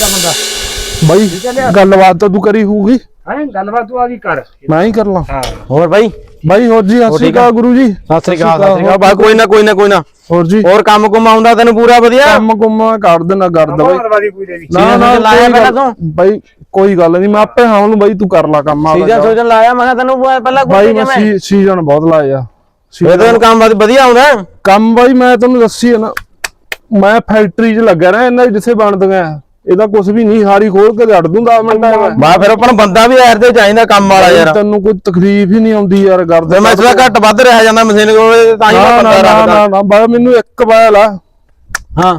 ਦਾ ਬੰਦਾ ਬਾਈ ਗੱਲਬਾਤ ਤਾਂ ਤੂੰ ਕਰੀ ਹੋਊਗੀ। ਹੈ ਗੱਲਬਾਤ ਤੂੰ ਆ ਗਈ ਕਰ। ਮੈਂ ਹੀ ਕਰ ਲਾਂ। ਹਾਂ। ਹੋਰ ਬਾਈ? ਬਾਈ ਹੋਰ ਜੀ ਸਤਿ ਸ਼੍ਰੀ ਅਕਾਲ ਗੁਰੂ ਜੀ। ਸਤਿ ਸ੍ਰੀ ਅਕਾਲ ਸਤਿ ਸ੍ਰੀ ਅਕਾਲ। ਬਾ ਕੋਈ ਨਾ ਕੋਈ ਨਾ ਕੋਈ ਨਾ। ਹੋਰ ਜੀ। ਹੋਰ ਕੰਮ ਕੁਮ ਆਉਂਦਾ ਤੈਨੂੰ ਪੂਰਾ ਵਧੀਆ? ਕੰਮ ਕੁਮ ਕਰ ਦੇਣਾ ਕਰ ਦੇ ਬਾਈ ਨਾ ਨਾ ਸੀਜ਼ਨ ਲਾਇਆ ਕੋਈ ਪਹਿਲਾਂ ਗੱਲ- ਤੂੰ? ਬਾਈ ਕੋਈ ਗੱਲ ਨਹੀਂ। ਮੈਂ ਆਪੇ ਹਾਂ ਨੂੰ ਬਾਈ ਤੂੰ ਕਰ ਲਾ ਕੰਮ ਸੀਜ਼ਨ ਆਪਦਾ ਸੋਚਣ ਲਾਇਆ ਮੈਂ ਕਿਹਾ ਤੈਨੂੰ ਪਹਿਲਾਂ ਬਾਈ ਕੋਈ ਮੈਂ ਕਿਵੇਂ ਸੀ- ਸੀਜ਼ਨ ਬਹੁਤ ਲਾਇਆ। ਇਹ ਤੈਨੂੰ ਕੰਮ ਵਧ- ਵਧੀਆ ਆਉਂਦਾ? ਕੰਮ ਬਾਈ ਮੈਂ ਤੈਨੂੰ ਦੱਸੀ ਹੈ ਨਾ। ਮੈਂ ਫੈਕਟਰੀ 'ਚ ਲੱਗਿਆ ਨਾ ਇਹਨਾਂ ਦੀ ਜਿੱਥੇ ਬਣਦੀਆਂ। ਇਹਦਾ ਕੁਝ ਵੀ ਨਹੀਂ ਹਾਰੀ ਖੋਲ ਕੇ ਛੱਡ ਦੂੰ 10 ਮਿੰਟਾਂ 'ਚ ਮੈਂ ਬਾ ਫਿਰ ਆਪਣਾ ਬੰਦਾ ਵੀ ਐਰ ਤੇ ਚਾਹੀਦਾ ਕੰਮ ਵਾਲਾ ਯਾਰ। ਤੈਨੂੰ ਕੋਈ ਤਕਲੀਫ ਹੀ ਨਹੀਂ ਆਉਂਦੀ ਯਾਰ ਕਰਦੇ ਤੇ ਮੈਂ ਇਸ ਘੱਟ ਵੱਧ ਰਿਹਾ ਜਾਂਦਾ ਮਸ਼ੀਨ ਕੋਲ ਤਾਂ ਹੀ ਮੈਂ ਬੰਦਾ ਰੱਖਦਾ। ਨਾ ਨਾ ਮੈਨੂੰ ਇੱਕ ਬਾਇਲ ਆ। ਹਾਂ।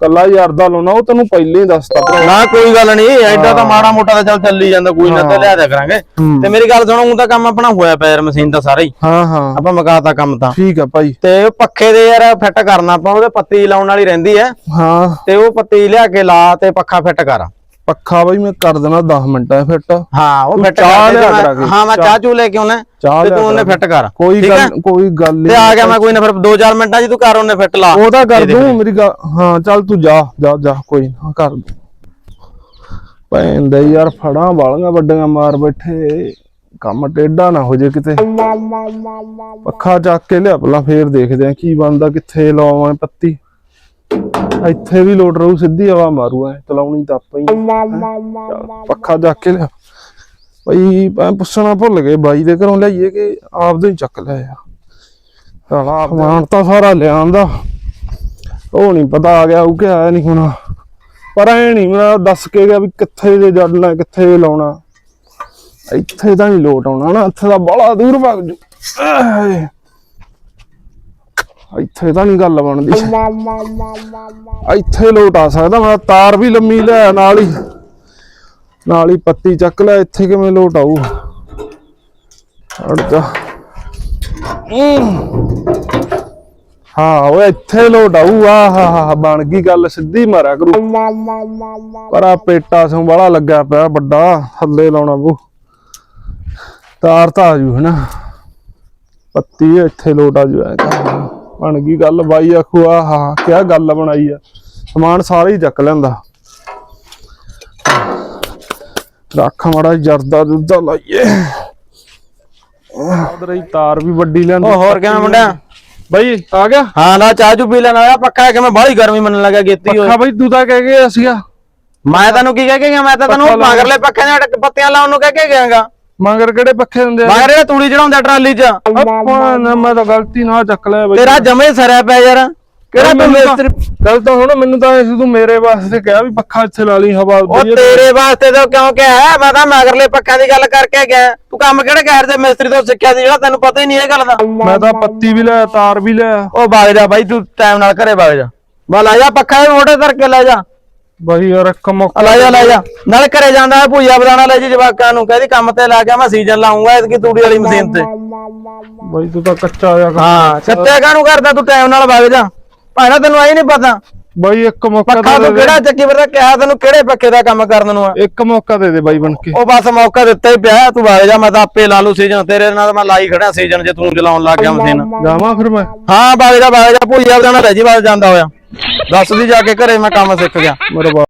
ਕੱਲਾ ਯਾਰ ਦਾ ਲਾਉਣਾ ਉਹ ਤੈਨੂੰ ਪਹਿਲੇ ਹੀ ਦੱਸਤਾ ਭਰਾ। ਨਾ ਕੋਈ ਗੱਲ ਨਹੀਂ ਐਡਾ ਤਾਂ ਮਾੜਾ ਮੋਟਾ ਤਾਂ ਚੱਲ ਚੱਲੀ ਜਾਂਦਾ ਕੋਈ ਨਾ ਤੇ ਲਿਆ ਦਿਆ ਕਰਾਂਗੇ। ਤੇ ਮੇਰੀ ਗੱਲ ਸੁਣੋ ਊਂ ਤਾਂ ਕੰਮ ਆਪਣਾ ਹੋਇਆ ਪਿਆ ਯਾਰ ਮਸ਼ੀਨ ਦਾ ਸਾਰਾ ਹੀ। ਹਾਂ ਹਾਂ। ਆਪਾਂ ਮਕਾਤਾ ਕੰਮ ਤਾਂ। ਠੀਕ ਆ ਭਾਈ। ਤੇ ਉਹ ਪੱਖੇ ਦੇ ਯਾਰ ਫਿੱਟ ਕਰਨਾ ਆਪਾਂ ਉਹਦੇ ਪੱਤੀ ਲਾਉਣ ਵਾਲੀ ਰਹਿੰਦੀ ਐ ਹਾਂ। ਤੇ ਉਹ ਪੱਤੀ ਲਿਆ ਕੇ ਲਾ ਤੇ ਪੱਖਾ ਫਿੱਟ ਕਰ। ਪੱਖਾ ਬਾਈ ਮੈਂ ਕਰ ਦੇਣਾ 10 ਮਿੰਟਾਂ ਫਿੱਟ। ਹਾਂ ਉਹ ਤੂੰ ਫਿੱਟ ਚਾਹ ਕਰ ਦੇ ਲਿਆ ਤੇ ਕਰਾ ਮੈਂ- ਕੇ, ਹਾਂ ਮੈਂ ਚਾਹ। ਚੂ ਲੈ ਕੇ ਆਉਣਾ। ਤੇ ਤੂੰ ਉਹਨੇ ਫਿੱਟ ਕਰ। ਕੋਈ? ਗੱਲ ਕੋਈ ਗੱਲ ਤੇ ਨਹੀਂ। ਆ ਗਿਆ ਮੈਂ ਕੋਈ ਨਾ ਫਿਰ 2-4 ਮਿੰਟਾਂ 'ਚ ਤੂੰ ਕਰ ਉਹਨੇ ਫਿੱਟ ਲਾ। ਉਹ ਤਾਂ ਕਰ ਦੇ ਦੇ ਦੂੰ ਮੇਰੀ ਗੱਲ। ਹਾਂ ਚੱਲ ਤੂੰ ਜਾ ਜਾ ਜਾ ਕੋਈ ਨਾ ਕਰ ਦੂੰ। ਪੈਂਦਾ ਯਾਰ ਫੜਾਂ ਵਾਲੀਆਂ ਵੱਡੀਆਂ ਮਾਰ ਬੈਠੇ। ਕੰਮ ਟੇਢਾ ਨਾ ਹੋ ਜੇ ਕਿਤੇ। ਪੱਖਾ ਚੱਕ ਕੇ ਲਿਆ ਪਹਿਲਾਂ ਫੇਰ ਦੇਖਦੇ ਆ ਕੀ ਬਣਦਾ ਕਿੱਥੇ ਲਾਵਾਂ ਪੱਤੀ। ਇੱਥੇ ਵੀ ਲੋਟ ਰਹੂ ਸਿੱਧੀ ਹਵਾ ਮਾਰੂ ਐ ਚਲਾਉਣੀ ਤਾਂ ਆਪਾਂ ਹੀ ਚੱਲ, ਪੱਖਾ ਚੱਕ ਕੇ ਲਿਆ। ਬਈ ਮੈਂ ਪੁੱਛਣਾ ਭੁੱਲ ਗਏ ਬਾਈ ਦੇ ਘਰੋਂ ਲਿਆਈਏ ਕਿ ਆਪਦੇ ਹੀ ਚੱਕ ਲਿਆ ਸਾਲਾ ਸਮਾਨ ਤਾਂ ਸਾਰਾ ਲਿਆਂਦਾ ਉਹ ਨਹੀਂ ਪਤਾ ਆ ਗਿਆ ਉਹ ਕਿ ਆਇਆ ਨਹੀਂ ਹੁਣ। ਪਰ ਐ ਨਹੀਂ ਮੇਰਾ ਦੱਸ ਕੇ ਗਿਆ ਵੀ ਕਿੱਥੇ ਜੇ ਜੜਨਾ ਕਿੱਥੇ ਲਾਉਣਾ। ਇੱਥੇ ਤਾਂ ਨਹੀਂ ਲੋਟ ਆਉਣਾ ਨਾ ਇੱਥੇ ਤਾਂ ਬੜਾ ਦੂਰ ਭੱਜ ਜੂ। ਆਏ। ਇੱਥੇ ਤਾਂ ਨਹੀਂ ਗੱਲ ਬਣਦੀ। ਇੱਥੇ ਲੋਟ ਆ ਸਕਦਾ, ਮੈਂ ਤਾਰ ਵੀ ਲੰਮੀ ਲੈ, ਨਾਲ ਹੀ। ਨਾਲ ਹੀ ਪੱਤੀ ਚੱਕ ਲੈ, ਇੱਥੇ ਕਿਵੇਂ ਲੋਟ ਆਊ। ਹਟ ਜਾ। ਹਾਂ ਉਹ ਇੱਥੇ ਲੋਟ ਆਊ। ਆ, ਹਾ ਹਾ ਬਣ ਗਈ ਗੱਲ, ਸਿੱਧੀ ਮਾਰਿਆ ਕਰੂ। ਪਰ ਆ ਪੇਟਾ ਸੋਂ ਵਾਲਾ ਲੱਗਿਆ ਪਿਆ, ਵੱਡਾ, ਥੱਲੇ ਲਾਉਣਾ ਬੂ ਤਾਰ ਤਾਂ ਆਜੂ ਜੂ, ਹਨਾ। ਪੱਤੀ ਇੱਥੇ ਲੋਟ ਆਜੂ ਐ ਤਾਂ ਬਣ ਗਈ ਗੱਲ ਬਾਈ ਆਖੂ ਆ ਹਾ ਕਿਆ ਗੱਲ ਬਣਾਈ ਆ। ਸਮਾਨ ਸਾਰਾ ਹੀ ਚੱਕ ਲੈਂਦਾ। ਰੱਖ ਮਾੜਾ ਜਰਦਾ ਦੁੱਧਾ ਲਾਈਏ। ਉਧਰ ਹੀ ਤਾਰ ਵੀ ਵੱਡੀ ਲੈਂਦੀ ਉਹ ਹੋਰ ਕਿਵੇਂ ਮੁੰਡਿਆ? ਬਾਈ ਆ ਗਿਆ? ਹਾਂ ਨਾ ਚਾਹ ਚੂ ਪੀ ਲੈਣਾ ਆ ਪੱਖਾ ਕਿਵੇਂ ਬਾਹਲੀ ਗਰਮੀ ਮੰਨਣ ਲੱਗਾ ਗੇਤੀ ਹੋਈ ਪੱਖਾ ਬਾਈ ਤੂੰ ਤਾਂ ਕਹਿ ਗਿਆ ਸੀਗਾ। ਮੈਂ ਤੈਨੂੰ ਕੀ ਕਹਿ ਕੇ ਗਿਆ? ਮੈਂ ਤਾਂ ਤੈਨੂੰ ਪੱਖਾ ਲਾ- ਮਗਰਲੇ ਪੱਖੇ ਦੇ ਪੱਤੀਆਂ ਲਾਉਣ ਨੂੰ ਕਹਿ ਕੇ ਗਿਆਗਾ। ਮਗਰ ਕਿਹੜੇ ਪੱਖੇ ਹੁੰਦੇ ਆ? ਮਗਰ ਇਹ ਤੂੜੀ ਚੜਾਉਂਦਾ ਟਰਾਲੀ 'ਚ। ਆਪਾਂ ਨਾ ਮੈਂ ਤਾਂ ਗਲਤੀ ਨਾਲ ਚੱਕ ਲਿਆ ਬਾਈ। ਤੇਰਾ ਜਮੇ ਸਰਿਆ ਪਿਆ ਯਾਰ। ਕਿਹੜਾ ਤੂੰ ਮੇਸਤਰੀ ਗੱਲ ਤਾਂ ਹੁਣ ਮੈਨੂੰ ਤਾਂ ਇਸ ਤੂੰ ਮੇਰੇ ਵਾਸਤੇ ਕਿਹਾ ਵੀ ਪੱਖਾ ਇੱਥੇ ਲਾ ਲਈ ਹਵਾ ਉਹ ਤੇਰੇ ਵਾਸਤੇ ਤਾਂ ਕਿਉਂ ਕਿਹਾ ਮੈਂ ਤਾਂ ਮਗਰਲੇ ਪੱਖਿਆਂ ਦੀ ਗੱਲ ਕਰਕੇ ਗਿਆ। ਤੂੰ ਕੰਮ ਕਿਹੜੇ ਕਹਿਰ ਦੇ ਮਿਸਤਰੀ ਤੋਂ ਸਿੱਖਿਆ ਸੀ ਜਿਹੜਾ ਤੈਨੂੰ ਪਤਾ ਹੀ ਨਹੀਂ ਇਹ ਗੱਲ ਦਾ। ਮੈਂ ਤਾਂ ਪੱਤੀ ਵੀ ਲਿਆ ਤਾਰ ਵੀ ਲਿਆ। ਉਹ ਵਗ ਜਾ ਬਾਈ ਤੂੰ ਟਾਈਮ ਨਾਲ ਘਰੇ ਵਗ ਜਾ। ਬਾ ਲੈ ਜਾ ਪੱਖਾ ਮੋਟੇ ਕਰਕੇ ਲੈ ਜਾ। ਬਾਈ ਯਾਰ ਇੱਕ ਆ ਲੈ ਜਾ ਲੈ ਜਾ। ਨਾਲ ਘਰੇ ਜਾਂਦਾ ਹੈ ਬਦਾਨਾ ਲੈ ਜੀ ਜਵਾਕਾਂ ਨੂੰ। ਕਹਿੰਦੀ ਕੰਮ ਤੇ ਲਾ ਕੇ ਮੈਂ ਸੀਜ਼ਨ ਲਾਉਂਗਾ ਇਸਕੀ ਤੂੜੀ ਵਾਲੀ ਮਸ਼ੀਨ ਤੇ। ਬਾਈ ਤੂੰ ਤਾਂ ਕੱਚਾ ਆ ਕੰਮ। ਹਾਂ ਸੱਤੇ ਕਾਹਨੂੰ ਕਰਦਾ ਤੂੰ ਟਾਈਮ ਨਾਲ ਵਗ ਜਾ। ਭਾਣਾ ਤੈਨੂੰ ਆਈ ਨਹੀਂ ਪਤਾ। ਬਾਈ ਇੱਕ ਮੌਕਾ ਪੱਖਾ ਦੇ ਤੂੰ ਕਿਹੜਾ ਚੱਕੀ ਵਰਦਾ ਕਿਹਾ ਤੈਨੂੰ ਕਿਹੜੇ ਪੱਖੇ ਦਾ ਕੰਮ ਕਰਨ ਨੂੰ ਆ। ਇੱਕ ਮੌਕਾ ਦੇ ਦੇ ਬਾਈ ਬਣ ਕੇ। ਉਹ ਬਸ ਮੌਕਾ ਦਿੱਤਾ ਹੀ ਪਿਆ ਤੂੰ ਵਗ ਜਾ ਮੈਂ ਤਾਂ ਆਪੇ ਲਾ ਲੂ ਸੀਜ਼ਨ ਤੇਰੇ ਨਾਲ ਮੈਂ ਲਾਈ ਖੜਾ ਸੀਜ਼ਨ ਜੇ ਤੂੰ ਚਲਾਉਣ ਲੱਗ ਗਿਆ ਮਸ਼ੀਨ। ਜਾਵਾਂ ਫਿਰ ਮੈਂ? ਹਾਂ ਵਗ ਜਾ ਵਗ ਜਾ ਭੂਆ ਬਦਾਨਾ ਲੈ ਜੀ ਵਗ ਜਾਂਦਾ ਹੋਇਆ। ਦੱਸ ਦੀ ਜਾ ਕੇ ਘਰੇ ਮੈਂ ਕੰਮ ਸਿੱਖ ਗਿਆ। ਮੇਰੇ ਬਾ-